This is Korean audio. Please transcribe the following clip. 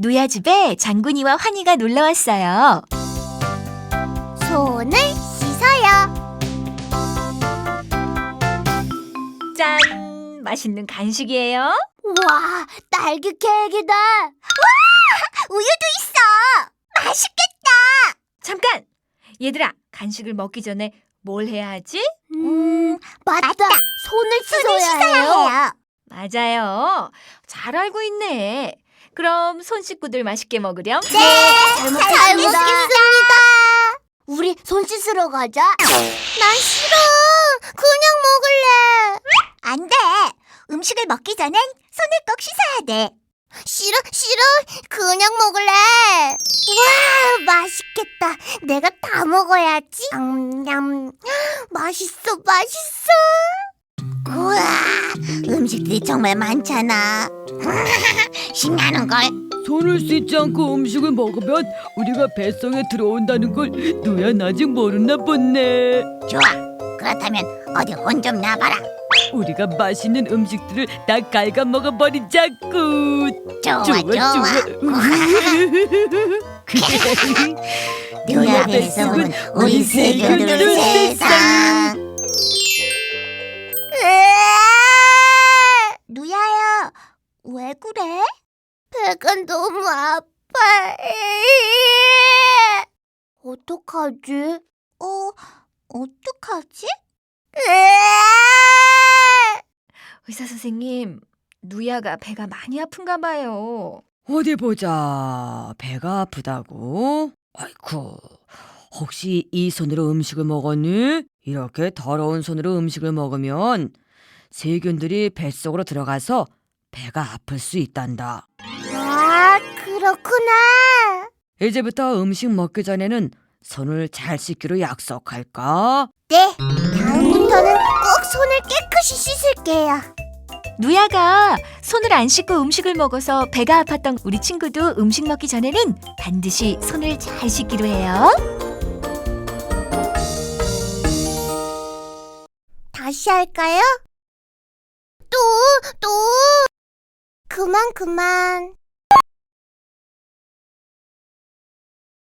누야 집에 장군이와 환희가 놀러 왔어요. 손을 씻어요. 짠! 맛있는 간식이에요. 와, 딸기 케이크다. 와, 우유도 있어. 맛있겠다. 잠깐! 얘들아, 간식을 먹기 전에 뭘 해야 하지? 음, 맞다. 손을 씻어야, 해요. 맞아요. 잘 알고 있네. 그럼 손 씻고들 맛있게 먹으렴. 네, 잘 먹겠습니다. 우리 손 씻으러 가자. 난 싫어. 그냥 먹을래. 안 돼. 음식을 먹기 전엔 손을 꼭 씻어야 돼. 싫어, 싫어. 그냥 먹을래. 와, 맛있겠다. 내가 다 먹어야지. 냠냠. 맛있어, 맛있어. 우와, 음식들이 정말 많잖아. 신나는 걸. 손을 씻지 않고 음식을 먹으면 우리가 뱃속에 들어온다는 걸 누야 아직 모르나 보네. 좋아. 그렇다면 어디 혼 좀 나봐라. 우리가 맛있는 음식들을 다 갉아 먹어버리자꾸. 좋아, 좋아. 누나 뱃속은 우리 세계들 세상. 누야야, 왜 그래? 배가 너무 아파. 어떡하지? 어, 어떡하지? 의사 선생님, 누야가 배가 많이 아픈가 봐요. 어디 보자. 배가 아프다고? 아이쿠. 혹시 이 손으로 음식을 먹었니? 이렇게 더러운 손으로 음식을 먹으면 세균들이 뱃속으로 들어가서 배가 아플 수 있단다. 아, 그렇구나. 이제부터 음식 먹기 전에는 손을 잘 씻기로 약속할까? 네, 다음부터는 꼭 손을 깨끗이 씻을게요. 누야가 손을 안 씻고 음식을 먹어서 배가 아팠던 우리 친구도 음식 먹기 전에는 반드시 손을 잘 씻기로 해요. 다시 할까요? 또, 또. 그만, 그만.